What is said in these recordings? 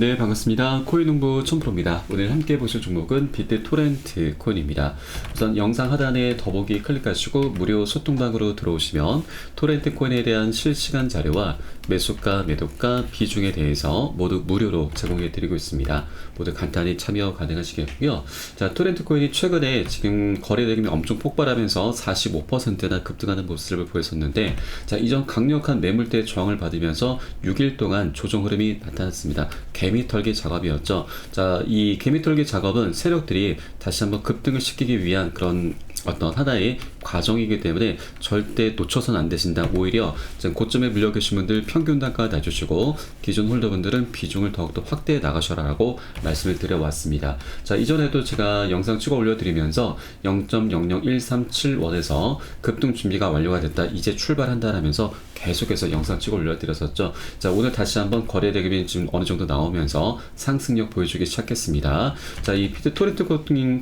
네, 반갑습니다. 코인농부 촌프로입니다. 오늘 함께 보실 종목은 비트 토렌트 코인입니다. 우선 영상 하단에 더보기 클릭하시고 무료 소통방으로 들어오시면 토렌트 코인에 대한 실시간 자료와 매수가, 매도가, 비중에 대해서 모두 무료로 제공해 드리고 있습니다. 모두 간단히 참여 가능하시겠고요. 자, 토렌트 코인이 최근에 지금 거래 대금이 엄청 폭발하면서 45%나 급등하는 모습을 보였었는데 자, 이전 강력한 매물대 저항을 받으면서 6일 동안 조정 흐름이 나타났습니다. 개미 털기 작업이었죠. 자, 이 개미 털기 작업은 세력들이 다시 한번 급등을 시키기 위한 그런 어떤 하나의 과정이기 때문에 절대 놓쳐선 안 되신다. 오히려 고점에 물려 계신 분들 평균 단가 낮추시고 기존 홀더분들은 비중을 더욱더 확대해 나가셔라라고 말씀을 드려왔습니다. 자 이전에도 제가 영상 찍어 올려드리면서 0.00137원에서 급등 준비가 완료가 됐다. 이제 출발한다라면서 계속해서 영상 찍어 올려드렸었죠. 자 오늘 다시 한번 거래 대금이 지금 어느 정도 나오면서 상승력 보여주기 시작했습니다. 자이 피트 토렌트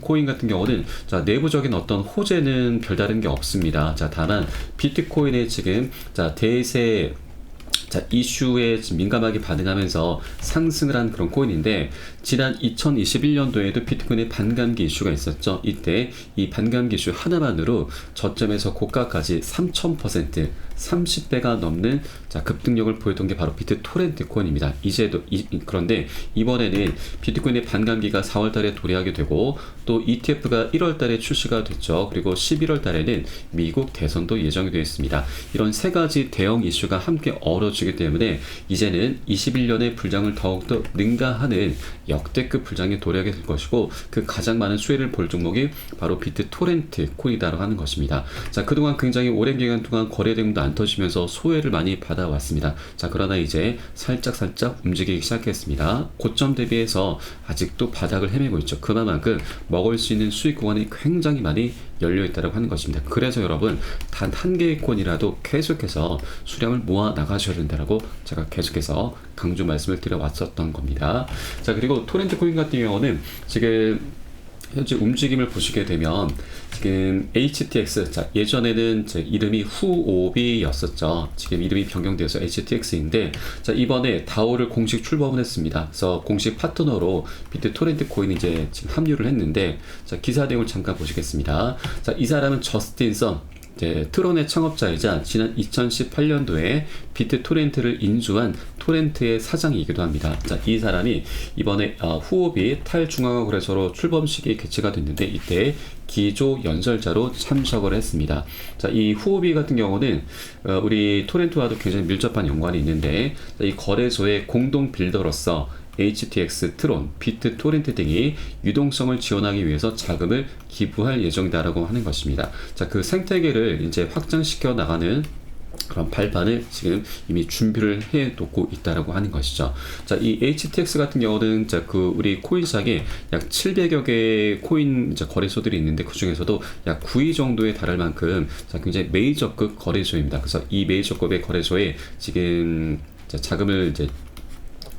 코인 같은 경우는 자 내부적인 어떤 호재는 별다른 게 없습니다. 자, 다만 비트코인의 지금 자, 대세 자, 이슈에 민감하게 반응하면서 상승을 한 그런 코인인데 지난 2021년도에도 비트코인의 반감기 이슈가 있었죠. 이때 이 반감기 이슈 하나만으로 저점에서 고가까지 3000% 30배가 넘는 자, 급등력을 보였던 게 바로 비트 토렌트 코인입니다. 이제도 이, 그런데 이번에는 비트코인의 반감기가 4월 달에 도래하게 되고 또 ETF가 1월 달에 출시가 됐죠. 그리고 11월 달에는 미국 대선도 예정이 되어 있습니다. 이런 세 가지 대형 이슈가 함께 어우러지기 때문에 이제는 21년의 불장을 더욱더 능가하는 역대급 불장에 도래하게 될 것이고 그 가장 많은 수혜를 볼 종목이 바로 비트 토렌트 코인이다라고 하는 것입니다. 자, 그동안 굉장히 오랜 기간 동안 거래 대금도 안 터지면서 소외를 많이 받아왔습니다. 자, 그러나 이제 살짝 살짝 움직이기 시작했습니다. 고점 대비해서 아직도 바닥을 헤매고 있죠. 그만큼 먹을 수 있는 수익 구간이 굉장히 많이 열려 있다고 하는 것입니다. 그래서 여러분 단 한 개의 콘이라도 계속해서 수량을 모아 나가셔야 된다라고 제가 계속해서 강조 말씀을 드려 왔었던 겁니다. 자 그리고 토렌트 코인 같은 경우는 지금 현재 움직임을 보시게 되면 지금 HTX 자 예전에는 제 이름이 후오비였었죠. 지금 이름이 변경되어서 HTX인데 자 이번에 다오를 공식 출범을 했습니다. 그래서 공식 파트너로 비트 토렌트 코인 이제 지금 합류를 했는데 자 기사 내용을 잠깐 보시겠습니다. 자 이 사람은 저스틴 선 트론의 창업자이자 지난 2018년도에 비트 토렌트를 인수한 토렌트의 사장이기도 합니다. 자, 이 사람이 이번에 어, 후오비 탈중앙거래소로 출범식이 개최가 됐는데 이때 기조 연설자로 참석을 했습니다. 자, 이 후오비 같은 경우는 어, 우리 토렌트와도 굉장히 밀접한 연관이 있는데 이 거래소의 공동 빌더로서 HTX, 트론, 비트 토렌트 등이 유동성을 지원하기 위해서 자금을 기부할 예정이다라고 하는 것입니다. 자, 그 생태계를 이제 확장시켜 나가는 그런 발판을 지금 이미 준비를 해 놓고 있다라고 하는 것이죠. 자, 이 HTX 같은 경우는 자, 그 우리 코인시장에 약 700여 개의 코인 이제 거래소들이 있는데 그 중에서도 약 9위 정도에 달할 만큼 자, 굉장히 메이저급 거래소입니다. 그래서 이 메이저급의 거래소에 지금 자금을 이제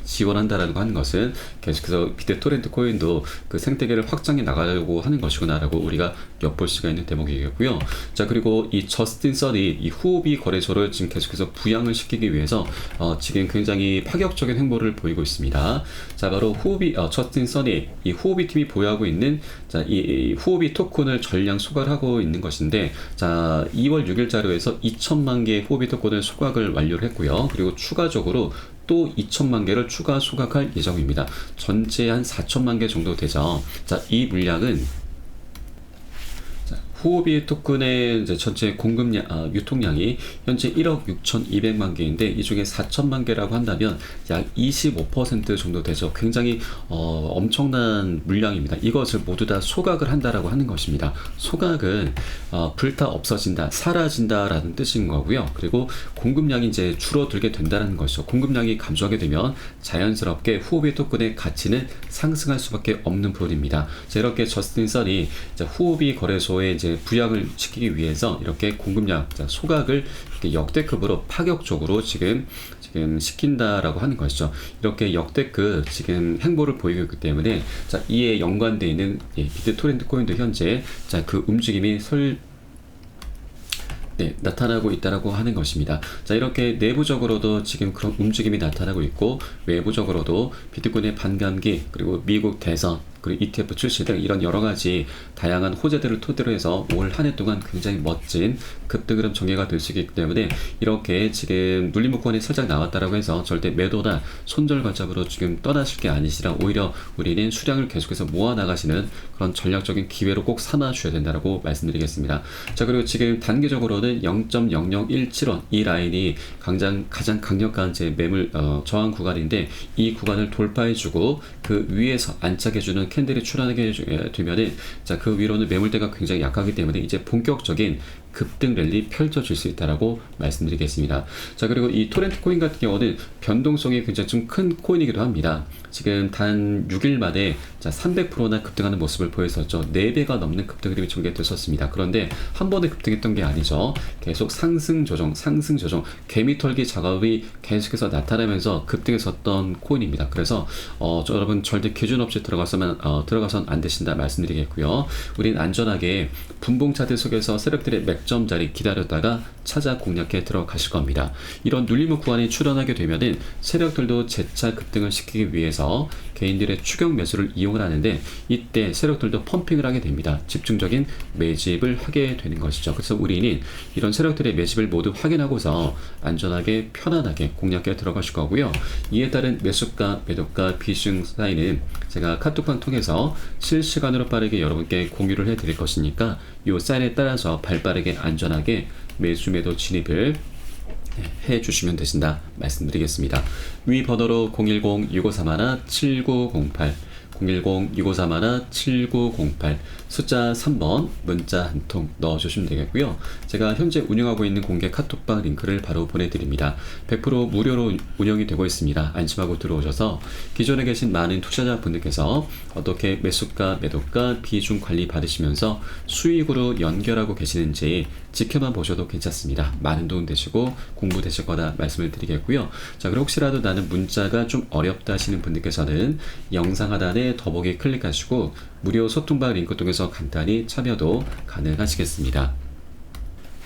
지원한다라는 거 하는 것은 계속해서 비트 토렌트 코인도 그 생태계를 확장해 나가려고 하는 것이구나라고 우리가 엿볼 수가 있는 대목이겠고요. 자 그리고 이 저스틴 썬이 이 후오비 거래소를 지금 계속해서 부양을 시키기 위해서 어, 지금 굉장히 파격적인 행보를 보이고 있습니다. 자 바로 후오비 어, 저스틴 썬이 이 후오비 팀이 보유하고 있는 자이 이 후오비 토큰을 전량 소각하고 있는 것인데 자 2월 6일 자료에서 2천만 개의 후오비 토큰을 소각을 완료를 했고요. 그리고 추가적으로 또 2천만 개를 추가 소각할 예정입니다. 전체 한 4천만 개 정도 되죠. 자, 이 물량은 후오비 토큰의 이제 전체 공급량, 아, 유통량이 현재 1억 6,200만 개인데 이 중에 4천만 개라고 한다면 약 25% 정도 되죠. 굉장히 어, 엄청난 물량입니다. 이것을 모두 다 소각을 한다라고 하는 것입니다. 소각은 어, 불타 없어진다, 사라진다라는 뜻인 거고요. 그리고 공급량이 이제 줄어들게 된다는 것이죠. 공급량이 감소하게 되면 자연스럽게 후오비 토큰의 가치는 상승할 수밖에 없는 부분입니다. 이렇게 저스틴 선이 후오비 거래소에 이제 이제 부양을 시키기 위해서 이렇게 공급량 소각을 이렇게 역대급으로 파격적으로 지금 지금 시킨다라고 하는 것이죠. 이렇게 역대급 지금 행보를 보이고 있기 때문에 자 이에 연관되어 있는 예, 비트 토렌트 코인도 현재 자 그 움직임이 설 네, 나타나고 있다라고 하는 것입니다. 자, 이렇게 내부적으로도 지금 그런 움직임이 나타나고 있고 외부적으로도 비트코인의 반감기 그리고 미국 대선 그리고 ETF 출시 등 이런 여러 가지 다양한 호재들을 토대로 해서 올 한 해 동안 굉장히 멋진 급등흐름 전개가 될 수 있기 때문에 이렇게 지금 눌림목권이 살짝 나왔다라고 해서 절대 매도나 손절 관점으로 지금 떠나실 게 아니시라 오히려 우리는 수량을 계속해서 모아 나가시는 그런 전략적인 기회로 꼭 삼아 주셔야 된다라고 말씀드리겠습니다. 자 그리고 지금 단기적으로는 0.0017원 이 라인이 가장 가장 강력한 제 매물 어, 저항 구간인데 이 구간을 돌파해주고 그 위에서 안착해주는 캔들이 출현하게 되면은 자 그 위로는 매물대가 굉장히 약하기 때문에 이제 본격적인 급등 랠리 펼쳐질 수 있다라고 말씀드리겠습니다. 자 그리고 이 토렌트 코인 같은 경우는 변동성이 굉장히 좀 큰 코인이기도 합니다. 지금 단 6일 만에 자 300%나 급등하는 모습을 보였었죠. 4배가 넘는 급등 흐름이 전개됐었습니다. 그런데 한 번에 급등했던 게 아니죠. 계속 상승 조정, 상승 조정, 개미털기 작업이 계속해서 나타나면서 급등했었던 코인입니다. 그래서 어, 저 여러분 절대 기준 없이 들어가서만 어, 들어가선 안 되신다 말씀드리겠고요. 우린 안전하게 분봉 차트 속에서 세력들의 맥점 자리 기다렸다가 찾아 공략해 들어가실 겁니다. 이런 눌림목 구간이 출현하게 되면은 세력들도 재차 급등을 시키기 위해서 개인들의 추격 매수를 이용을 하는데 이때 세력들도 펌핑을 하게 됩니다. 집중적인 매집을 하게 되는 것이죠. 그래서 우리는 이런 세력들의 매집을 모두 확인하고서 안전하게 편안하게 공략해 들어가실 거고요. 이에 따른 매수가, 매도가, 비중 사이는 제가 카톡방 통해서 실시간으로 빠르게 여러분께 공유를 해 드릴 것이니까 이 사인에 따라서 발빠르게 안전하게 매수 매도 진입을 해 주시면 되신다 말씀드리겠습니다. 위 번호로 010-6531-7908 010-6531-7908 숫자 3번 문자 한 통 넣어주시면 되겠고요. 제가 현재 운영하고 있는 공개 카톡방 링크를 바로 보내드립니다. 100% 무료로 운영이 되고 있습니다. 안심하고 들어오셔서 기존에 계신 많은 투자자분들께서 어떻게 매수가, 매도가, 비중 관리 받으시면서 수익으로 연결하고 계시는지 지켜만 보셔도 괜찮습니다. 많은 도움 되시고 공부 되실 거다 말씀을 드리겠고요. 자, 그리고 혹시라도 나는 문자가 좀 어렵다 하시는 분들께서는 영상 하단에 더보기 클릭하시고 무료 소통방 링크 통해서 간단히 참여도 가능하시겠습니다.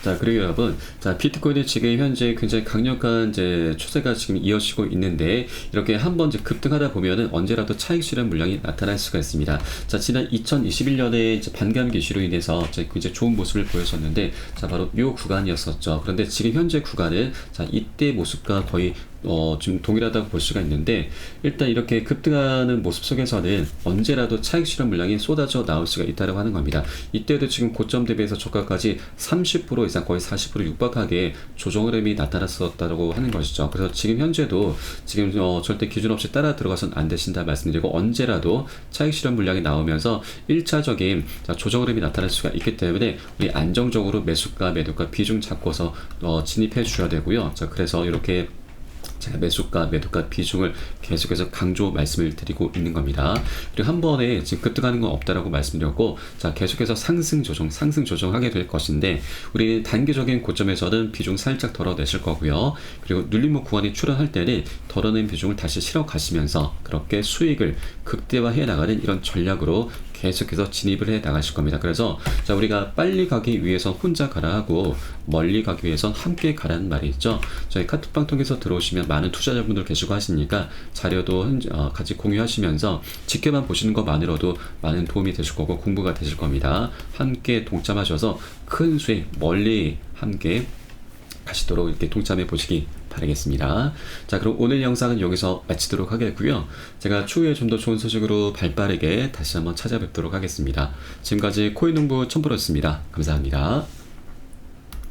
자, 그리고 여러분, 자, 비트코인은 지금 현재 굉장히 강력한 이제 추세가 지금 이어지고 있는데, 이렇게 한번 이제 급등하다 보면은 언제라도 차익 실현 물량이 나타날 수가 있습니다. 자, 지난 2021년에 이제 반감기 이슈로 인해서 이제 굉장히 좋은 모습을 보였었는데, 자, 바로 요 구간이었었죠. 그런데 지금 현재 구간은, 자, 이때 모습과 거의 어, 지금 동일하다고 볼 수가 있는데 일단 이렇게 급등하는 모습 속에서는 언제라도 차익 실현 물량이 쏟아져 나올 수가 있다고 하는 겁니다. 이때도 지금 고점 대비해서 저가까지 30% 이상 거의 40% 육박하게 조정 흐름이 나타났었다고 하는 것이죠. 그래서 지금 현재도 지금 어, 절대 기준 없이 따라 들어가서는 안 되신다 말씀드리고 언제라도 차익 실현 물량이 나오면서 1차적인 조정 흐름이 나타날 수가 있기 때문에 우리 안정적으로 매수가 매도가 비중 잡고서 어, 진입해 주셔야 되고요. 자, 그래서 이렇게 매수가, 매도가 비중을 계속해서 강조 말씀을 드리고 있는 겁니다. 그리고 한 번에 지금 급등하는 건 없다라고 말씀드렸고, 자, 계속해서 상승 조정, 상승 조정하게 될 것인데, 우리 단기적인 고점에서는 비중 살짝 덜어내실 거고요. 그리고 눌림목 구간이 출현할 때는 덜어낸 비중을 다시 실어 가시면서 그렇게 수익을 극대화해 나가는 이런 전략으로 계속해서 진입을 해 나가실 겁니다. 그래서 자 우리가 빨리 가기 위해서 혼자 가라 하고 멀리 가기 위해선 함께 가라는 말이 있죠. 저희 카톡방 통해서 들어오시면 많은 투자자분들 계시고 하시니까 자료도 현- 어, 같이 공유하시면서 지켜만 보시는 것만으로도 많은 도움이 되실 거고 공부가 되실 겁니다. 함께 동참하셔서 큰 수익 멀리 함께 가시도록 이렇게 동참해 보시기 바라겠습니다. 자, 그럼 오늘 영상은 여기서 마치도록 하겠고요. 제가 추후에 좀 더 좋은 소식으로 발빠르게 다시 한번 찾아뵙도록 하겠습니다. 지금까지 코인 농부 첨부로였습니다. 감사합니다.